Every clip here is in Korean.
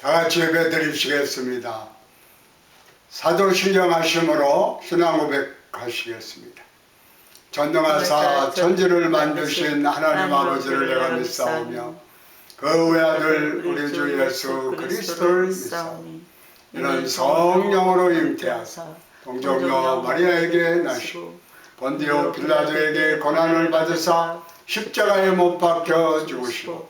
다 같이 예배 드리시겠습니다. 사도신경 하심으로 신앙 고백하시겠습니다. 전능하사 천지를 만드신 하나님 아버지를 내가 믿사오며 그 외아들 우리 주 예수 그리스도를 믿사오니 이는 성령으로 잉태하사 동정녀 마리아에게 나시고 본디오 빌라도에게 고난을 받으사 십자가에 못 박혀 죽으시고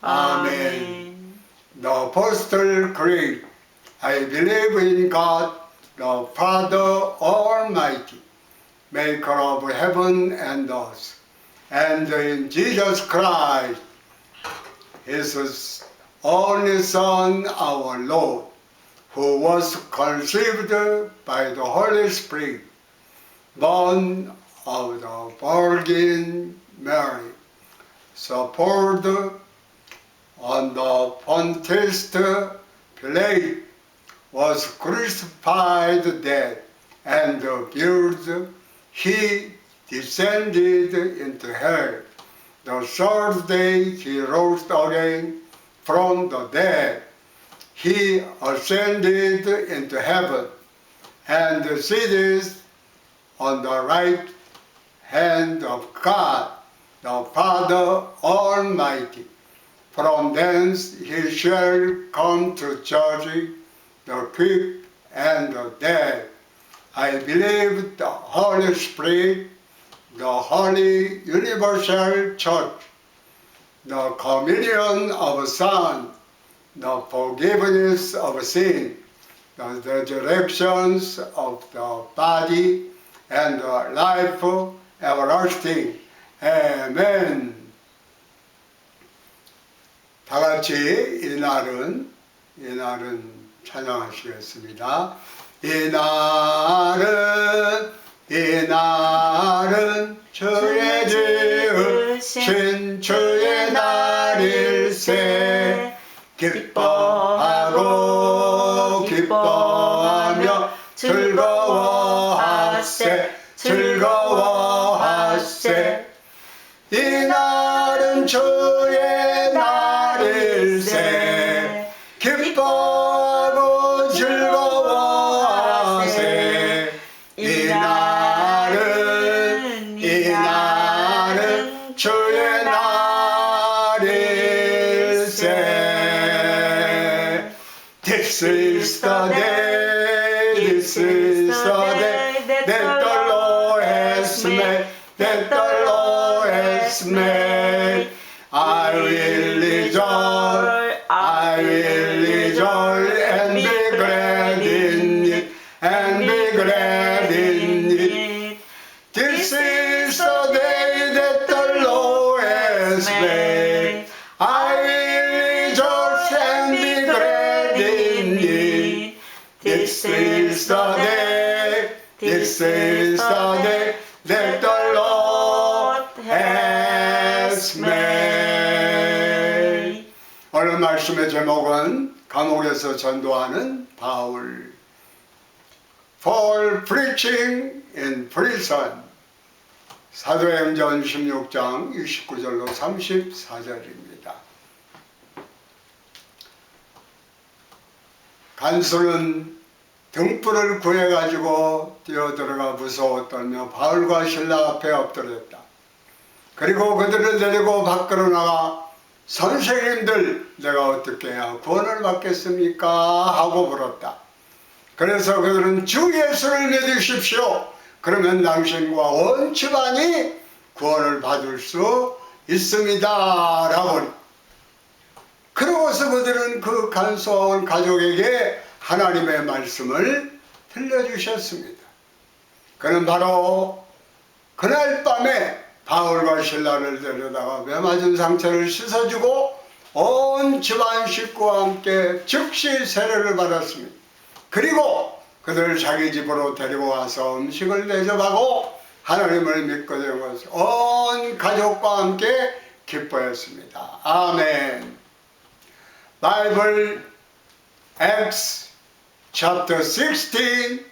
아멘. The Apostle Creed. I believe in God, the Father Almighty, maker of heaven and earth, and in Jesus Christ, His only Son, our Lord, who was conceived by the Holy Spirit, born of the Virgin Mary, supported on the Pontius Pilate, was crucified dead, and buried. He descended into hell. The third day he rose again from the dead. He ascended into heaven and seated on the right hand of God, the Father Almighty. From thence he shall come to judge the quick and the dead. I believe the Holy Spirit, the Holy Universal Church, the communion of the Son, the forgiveness of sin, the resurrections of the body, and the life everlasting. Amen. 다 같이 이날은 이날은 찬양하시겠습니다. 이날은 이날은 주의 지으신 주의 날일세 기뻐 made that the Lord has made I will 감옥에서 전도하는 바울. For preaching in prison. 사도행전 16장 29절로 34절입니다. 간수는 등불을 구해가지고 뛰어들어가 무서워 떨며 바울과 신라 앞에 엎드렸다. 그리고 그들을 데리고 밖으로 나가 선생님들 내가 어떻게 구원을 받겠습니까? 하고 물었다. 그래서 그들은 주 예수를 믿으십시오. 그러면 당신과 온 집안이 구원을 받을 수 있습니다. 라고. 그러고서 그들은 그 간소한 가족에게 하나님의 말씀을 들려주셨습니다. 그는 바로 그날 밤에 바울과 신라를 데려다가 매맞은 상처를 씻어주고 온 집안 식구와 함께 즉시 세례를 받았습니다. 그리고 그들을 자기 집으로 데리고 와서 음식을 대접하고 하나님을 믿고 온 가족과 함께 기뻐했습니다. 아멘. 바이블 Acts chapter 16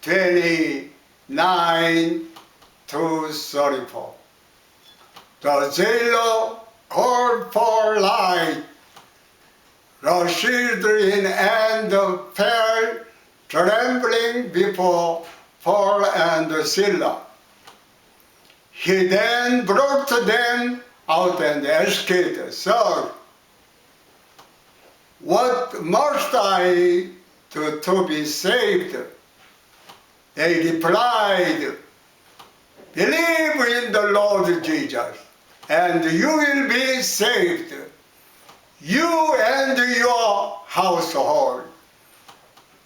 29 to 34. The jailer called for light, The children and the fell trembling before Paul and Silla. He then brought them out and asked, Sir, what must I do to be saved? They replied, Believe in the Lord Jesus, and you will be saved, you and your household.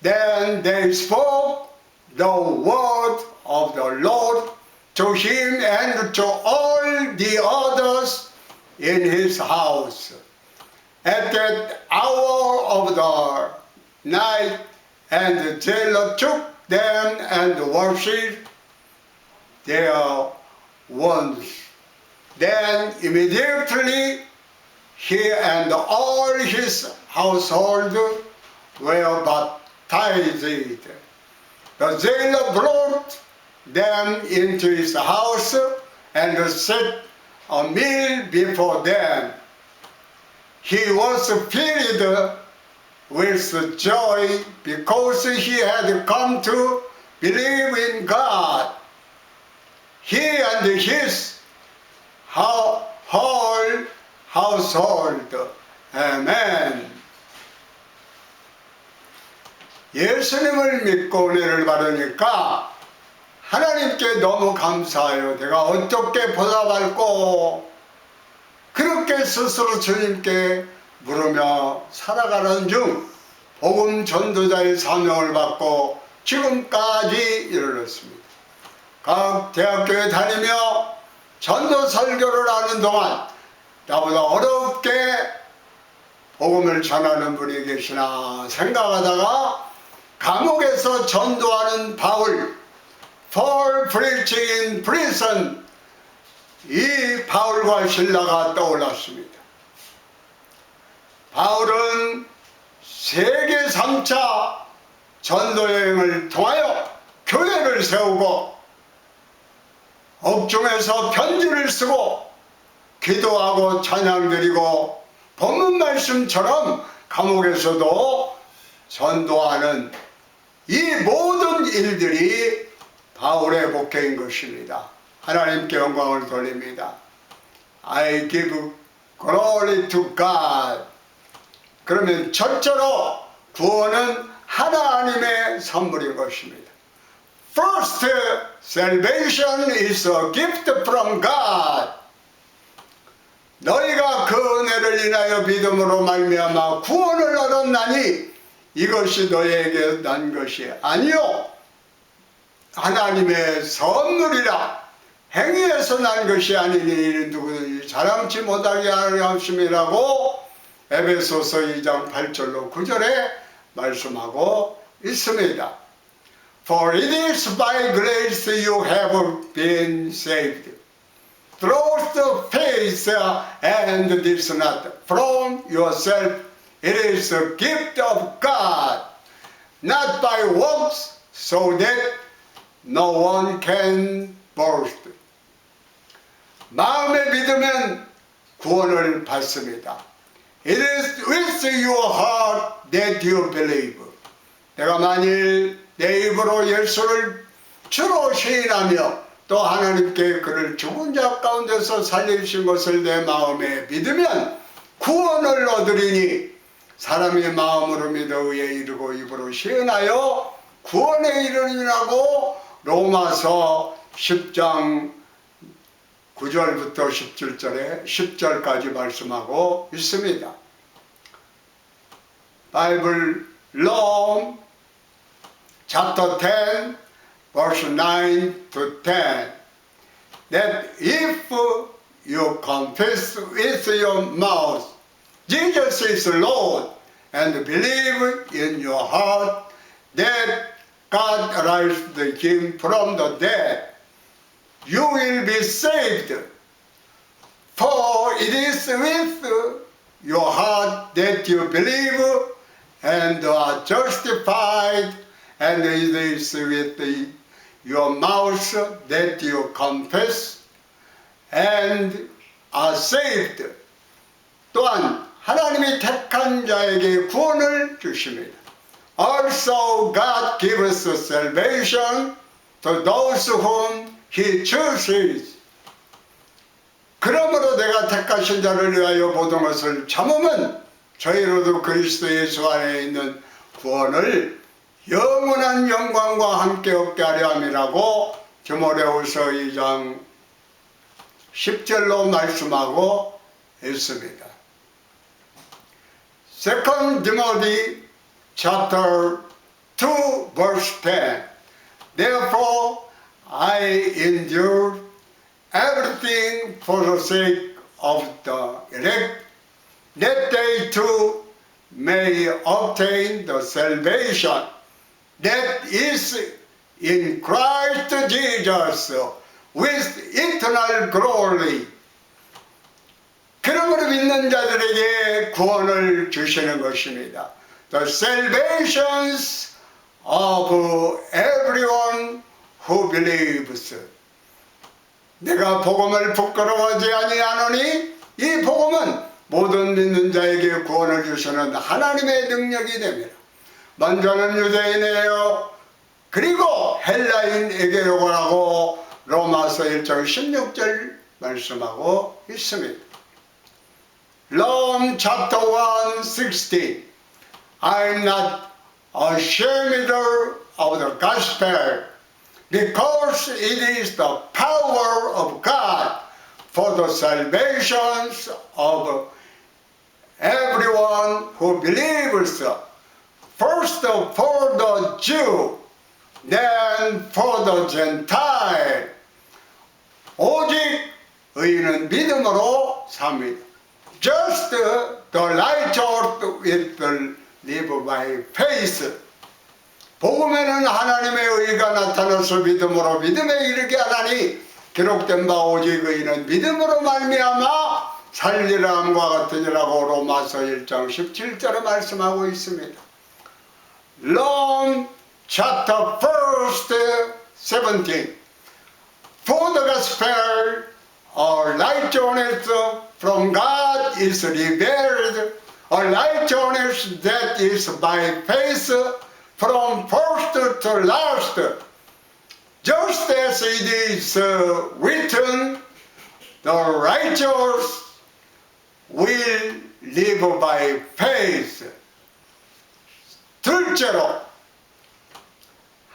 Then they spoke the word of the Lord to him and to all the others in his house. At that hour of the night, and the jailer took them and worshipped their wounds. Then immediately he and all his household were baptized. The jailer brought them into his house and set a meal before them. He was filled with joy because he had come to believe in God. He and his whole household. Amen. 예수님을 믿고 은혜를 받으니까 하나님께 너무 감사해요. 내가 어떻게 보답할고 그렇게 스스로 주님께 물으며 살아가는 중 복음 전도자의 사명을 받고 지금까지 이르렀습니다. 각 대학교에 다니며 전도 설교를 하는 동안 나보다 어렵게 복음을 전하는 분이 계시나 생각하다가 감옥에서 전도하는 바울 for preaching in prison 이 바울과 신라가 떠올랐습니다. 바울은 세계 3차 전도 여행을 통하여 교회를 세우고 옥중에서 편지를 쓰고 기도하고 찬양 드리고 본문 말씀처럼 감옥에서도 전도하는 이 모든 일들이 바울의 목회인 것입니다. 하나님께 영광을 돌립니다. I give glory to God. 그러면 첫째로 구원은 하나님의 선물인 것입니다. First, salvation is a gift from God. 너희가 그 은혜를 인하여 믿음으로 말미암아 구원을 얻었나니 이것이 너희에게 난 것이 아니요 하나님의 선물이라 행위에서 난 것이 아니니 누구든지 자랑치 못하게 하려 함심이라고 에베소서 2장 8절로 9절에 말씀하고 있습니다. For it is by grace you have been saved. Through the faith and this not from yourself. It is a gift of God, not by works, so that no one can boast. 마음에 믿으면 구원을 받습니다. It is with your heart that you believe. 내가 만일 내 입으로 예수를 주로 시인하며 또 하나님께 그를 죽은 자 가운데서 살리신 것을 내 마음에 믿으면 구원을 얻으리니 사람이 마음으로 믿어 의에 이르고 입으로 시인하여 구원에 이르리라고 로마서 10장 9절부터 17절에 10절까지 말씀하고 있습니다. 바이블 롬 chapter 10 verse 9 to 10 that if you confess with your mouth Jesus is Lord and believe in your heart that God raised him from the dead, you will be saved. For it is with your heart that you believe and are justified, and it is with the- your mouth that you confess and are saved. 또한 하나님이 택한 자에게 구원을 주십니다. Also God gives salvation to those whom He chooses. 그러므로 내가 택하신 자를 위하여 모든 것을 참으면 저희로도 그리스도 예수 안에 있는 구원을 영원한 영광과 함께 얻게 하려 함이라고 디모데후서 2장 10절로 말씀하고 있습니다. Second Timothy chapter 2 verse 10 Therefore I endure everything for the sake of the elect that they too may obtain the salvation that is in Christ Jesus with eternal glory. 그러므로 믿는 자들에게 구원을 주시는 것입니다. The salvations of everyone who believes. 내가 복음을 부끄러워하지 아니하노니 이 복음은 모든 믿는 자에게 구원을 주시는 하나님의 능력이 됩니다. 먼저는 유대인이에요. 그리고 헬라인에게로 라고 로마서 1장 16절 말씀하고 있습니다. Rome chapter 1 16 I'm not ashamed of the gospel because it is the power of God for the salvations of everyone who believes. First for the Jew, then for the Gentile. 오직 의인은 믿음으로 삽니다. Just the righteous will live by faith. 복음에는 하나님의 의가 나타나서 믿음으로 믿음에 이르게 하나니 기록된 바 오직 의인은 믿음으로 말미암아 살리라 함과 같으니라고 로마서 1장 17절에 말씀하고 있습니다. Rome chapter 1 17 For the gospel or righteousness from God is revealed, a righteousness that is by faith from first to last. Just as it is uh, written, the righteous will live by faith. 둘째로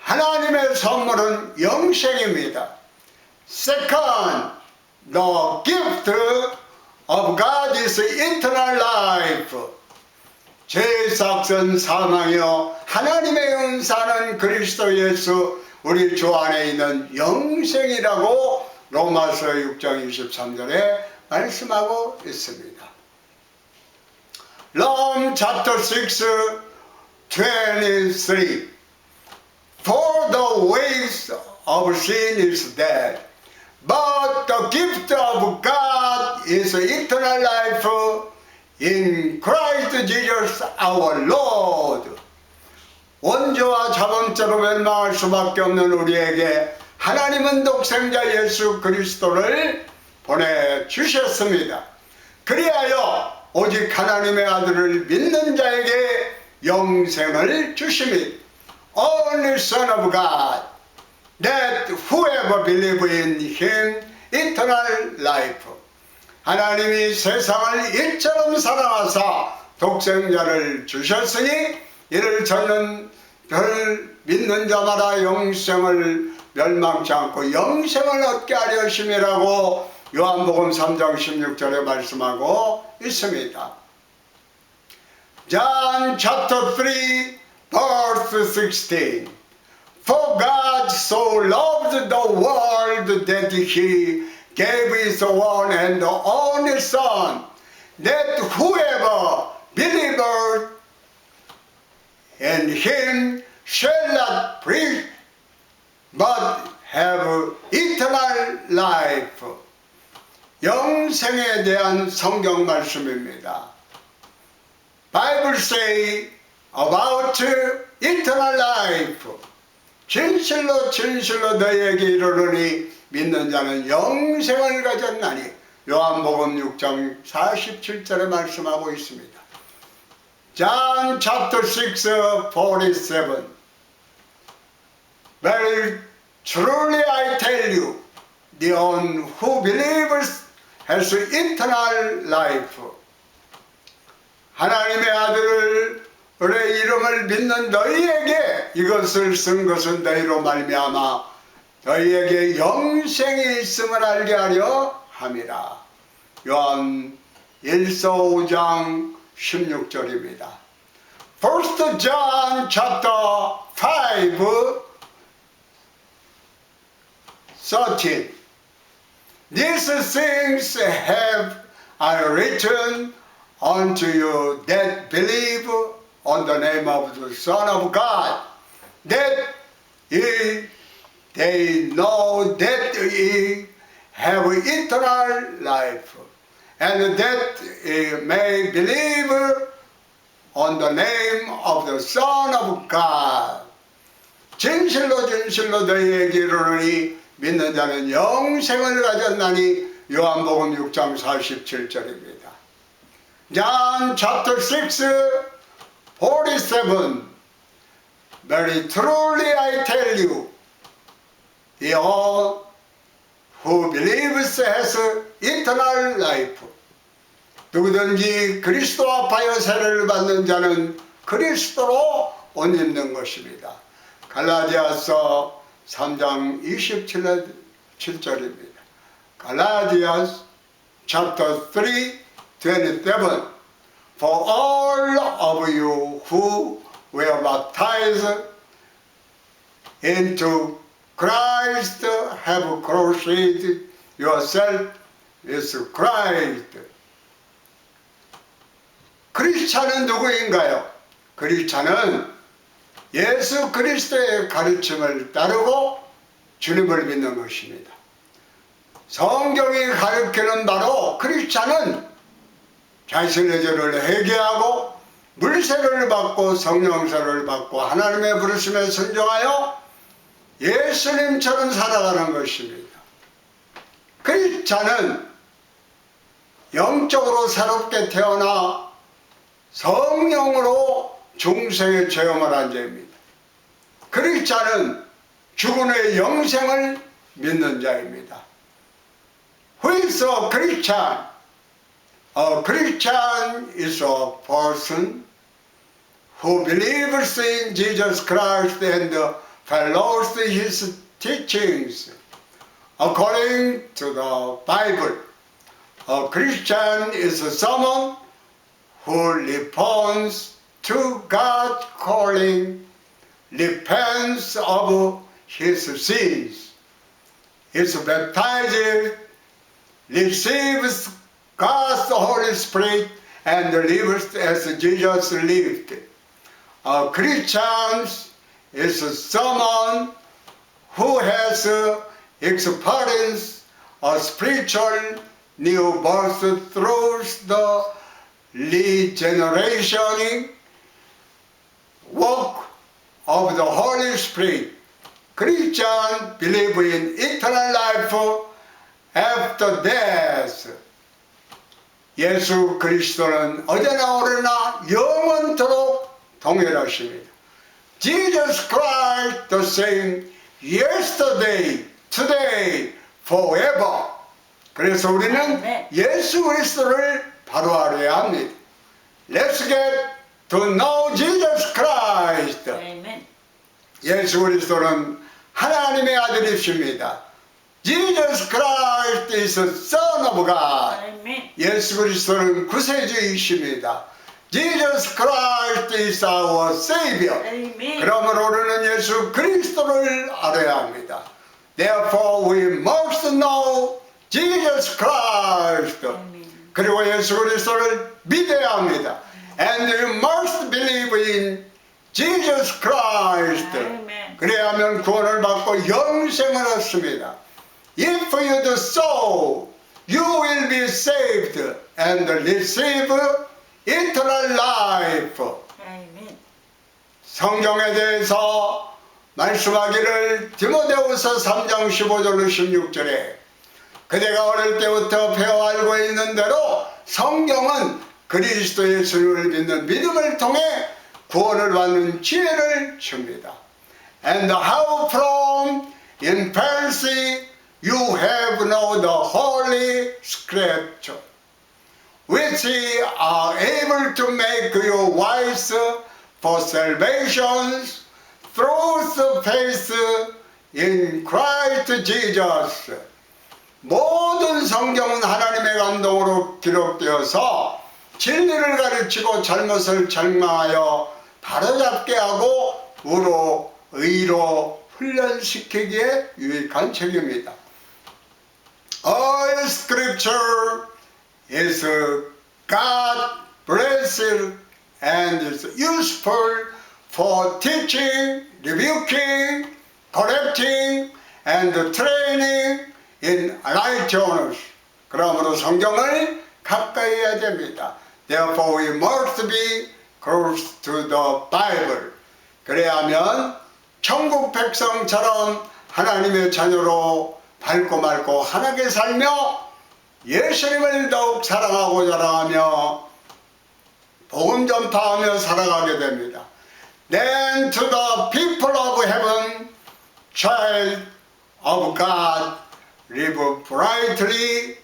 하나님의 선물은 영생입니다. Second, the gift of God is eternal life. 제삭선 사망이요 하나님의 은사는 그리스도 예수 우리 주 안에 있는 영생이라고 로마서 6장 23절에 말씀하고 있습니다. Rome chapter 6 23 For the ways of sin is death But the gift of God is eternal life in Christ Jesus our Lord. 원죄와 자범죄로 멸망할 수밖에 없는 우리에게 하나님은 독생자 예수 그리스도를 보내주셨습니다. 그리하여 오직 하나님의 아들을 믿는 자에게 영생을 주십니다. Only Son of God. that whoever believe in him eternal life. 하나님이 세상을 일처럼 사랑하사 독생자를 주셨으니 이를 저는 별 믿는 자마다 영생을 멸망치 않고 영생을 얻게 하려 하심이라고 요한복음 3장 16절에 말씀하고 있습니다. John chapter 3 verse 16 For God so loved the world that he gave his one and only Son, that whoever believeth in him shall not perish but have eternal life. 영생에 대한 성경 말씀입니다. Bible say about eternal life. 진실로 진실로 너희에게 이르르니 믿는 자는 영생을 가졌나니 요한복음 6장 47절에 말씀하고 있습니다. John chapter 6 47 Very truly I tell you the one who believes has eternal life. 하나님의 아들을 의 이름을 믿는 너희에게 이것을 쓴 것은 너희로 말미암아 너희에게 영생이 있음을 알게 하려 함이라. 요한 1서 5장 16절입니다. First John chapter 5 13 These things have I written unto you that believe on the name of the Son of God, that ye they know that ye have eternal life, and that ye may believe on the name of the Son of God. 진실로 진실로 너희에게 이르노니 믿는 자는 영생을 가졌나니 요한복음 6장 47절입니다. John chapter 6 47 Very truly I tell you the all who believes has eternal life 누구든지 그리스도 앞하여 세례를 받는 자는 그리스도로 옷 입는 것입니다. 갈라디아서 3장 27절입니다. 갈라디아스 chapter 3 27 For all of you who were baptized into Christ have crucified yourself with Christ. 크리스찬은 누구인가요? 크리스찬은 예수 그리스도의 가르침을 따르고 주님을 믿는 것입니다. 성경이 가르치는 바로 크리스찬은 자신의 죄를 회개하고 물세를 받고 성령서를 받고 하나님의 부르심에 순종하여 예수님처럼 살아가는 것입니다. 크리스찬은 영적으로 새롭게 태어나 성령으로 중생의 체험을 한 자입니다. 죽은 후의 영생을 믿는 자입니다. Who Christian? A Christian is a person who believes in Jesus Christ and follows his teachings. According to the Bible, a Christian is someone who responds to God's calling, repents of his sins, is baptized, receives God's Holy Spirit, and lives as Jesus lived. A Christian is someone who has uh, experienced a spiritual new birth through the regeneration work of the Holy Spirit. Christians believe in eternal life after death. 예수 그리스도는 어제나 오늘나 영원토록 동일하십니다. Jesus Christ the same yesterday, today, forever. 그래서 우리는. 예수 그리스도를 바로 알아야 합니다. Let's get to know Jesus Christ. 예수 그리스도는 하나님의 아들이십니다. Jesus Christ is the Son of God. Amen. 예수 그리스도는 구세주이십니다. Jesus Christ is our Savior. Amen. 그러므로 우리는 예수 그리스도를 알아야 합니다. Therefore we must know Jesus Christ. 그리고 예수 그리스도를 믿어야 합니다. And you must believe in Jesus Christ. Amen. 그래야만 구원을 받고 영생을 얻습니다. If you do so, you will be saved and receive eternal life. Amen. 성경에 대해서 말씀하기를 디모데후서 3장 15절로 16절에 그대가 어릴 때부터 배워 알고 있는 대로 성경은 그리스도 예수를 믿는 믿음을 통해 구원을 받는 지혜를 줍니다. And how from infancy you have known the holy scripture which are able to make you wise for salvation through faith in Christ Jesus. 모든 성경은 하나님의 감동으로 기록되어서 진리를 가르치고 잘못을 절망하여 바로잡게 하고 우로 의로 훈련시키기에 유익한 책입니다. All scripture is God blessed and is useful for teaching, rebuking, correcting, and training in righteousness. 그러므로 성경을 가까이 해야 됩니다. Therefore we must be close to the Bible. 그래야면 천국 백성처럼 하나님의 자녀로 밝고 맑고 환하게 살며 예수님을 더욱 사랑하고 자랑하며 복음 전파하며 살아가게 됩니다. Then to the people of heaven, child of God, live brightly,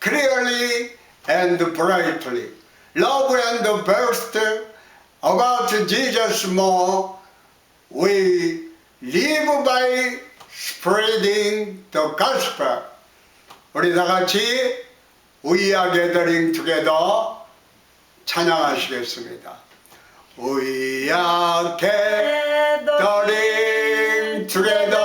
clearly, and brightly. Love and boast about Jesus more. We live by spreading the gospel. 우리 다 같이 We are gathering together 찬양하시겠습니다. We are gathering together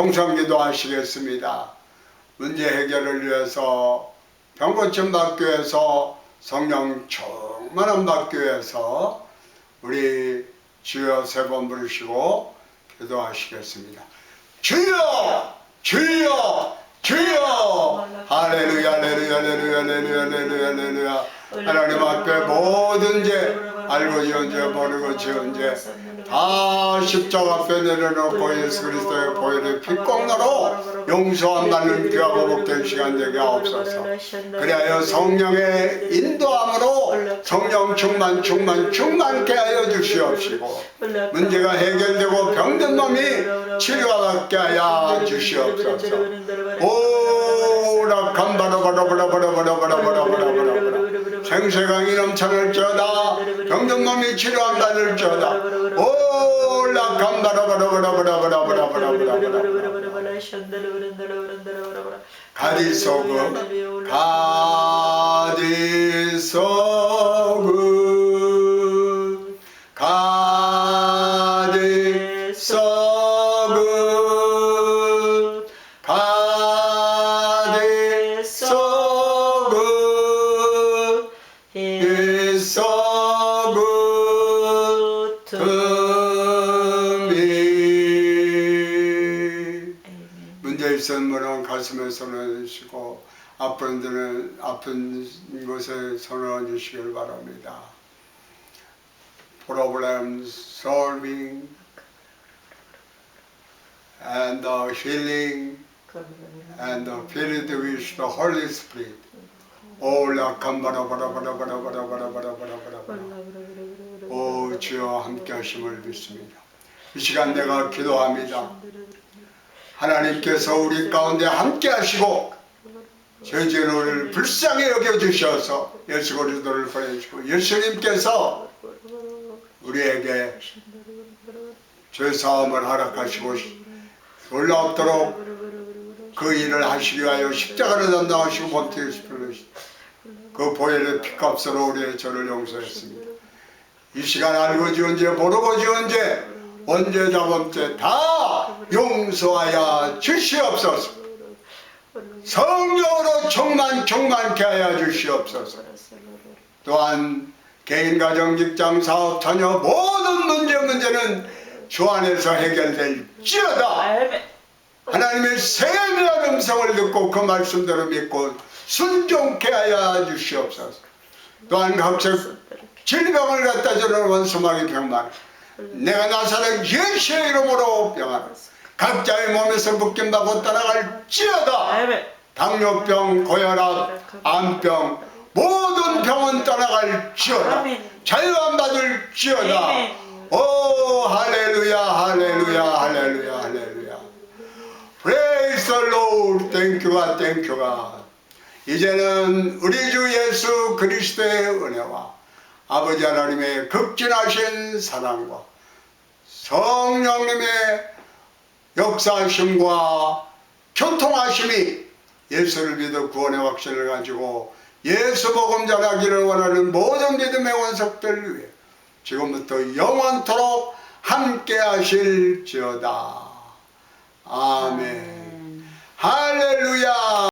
동성기도 하시겠습니다. 문제 해결을 위해서 병고침 위해서 성령 충만함 받기 위해서 우리 주여 세 번 부르시고 기도하시겠습니다. 주여! 주여! 주여! 할렐루야, 할렐루야, 할렐루야, 할렐루야, 할렐루야, 할렐루야. 하나님 앞에 모든 죄 알고 이언제 모르고 지언제? 다 십자가 앞에 내려놓고 예수 그리스도의 보혈의 피공로로 용서한다는 귀하고 복된 시간 되게 하옵소서. 그리하여 성령의 인도함으로 성령 충만 충만 충만케 하여 주시옵시고 문제가 해결되고 병든 놈이 치료가 받게 하여 주시옵소서. 오락한 바로바로바로바로바로바로 생수강이 넘쳐날지어다. 경정감이 치료한다늘지어다 올락감다라바라바라바라바라바라바라바라. 가디소금 가디소금. 아픈 데는 아픈 곳에 손을 얹으시길 바랍니다. Problem solving and the healing and the filled with the Holy Spirit. 올라 감바라 바라 바라 바라 바라 바라 바라 바라 바라 오 주여 함께 하심을 믿습니다. 이 시간 내가 기도합니다. 하나님께서 우리 가운데 함께 하시고 저주를 불쌍히 여겨주셔서 예수 그리스도를 보내주시고 예수님께서 우리에게 죄사함을 허락하시고 놀랍도록 그 일을 하시기 위하여 십자가를 담당하시고 본태에 십자가를 그 보혈의 피값으로 우리의 죄를 용서했습니다. 이 시간 알고 지은 죄 모르고 지은 죄 언제 잡은죄 다 용서하여 주시옵소서 성령으로 충만 충만케 하여 주시옵소서. 또한 개인 가정 직장 사업 자녀 모든 문제 문제는 주 안에서 해결될지어다. 하나님의 세미한 음성을 듣고 그 말씀대로 믿고 순종케 하여 주시옵소서. 또한 각종 질병을 갖다 주는 원수마귀 병만 내가 나사는 예수의 이름으로 병하라 각자의 몸에서 묶임받고 떠나갈지어다. 아멘. 당뇨병, 고혈압, 암병 모든 병은 떠나갈지어다. 아멘. 자유함 받을지어다. 오 할렐루야 할렐루야 할렐루야 할렐루야. Praise the Lord. Thank you God. Thank you God. 이제는 우리 주 예수 그리스도의 은혜와 아버지 하나님의 극진하신 사랑과 성령님의 역사하심과 교통하심이 예수를 믿어 구원의 확신을 가지고 예수 복음 전하기를 원하는 모든 믿음의 원석들 위해 지금부터 영원토록 함께 하실지어다. 아멘. 할렐루야.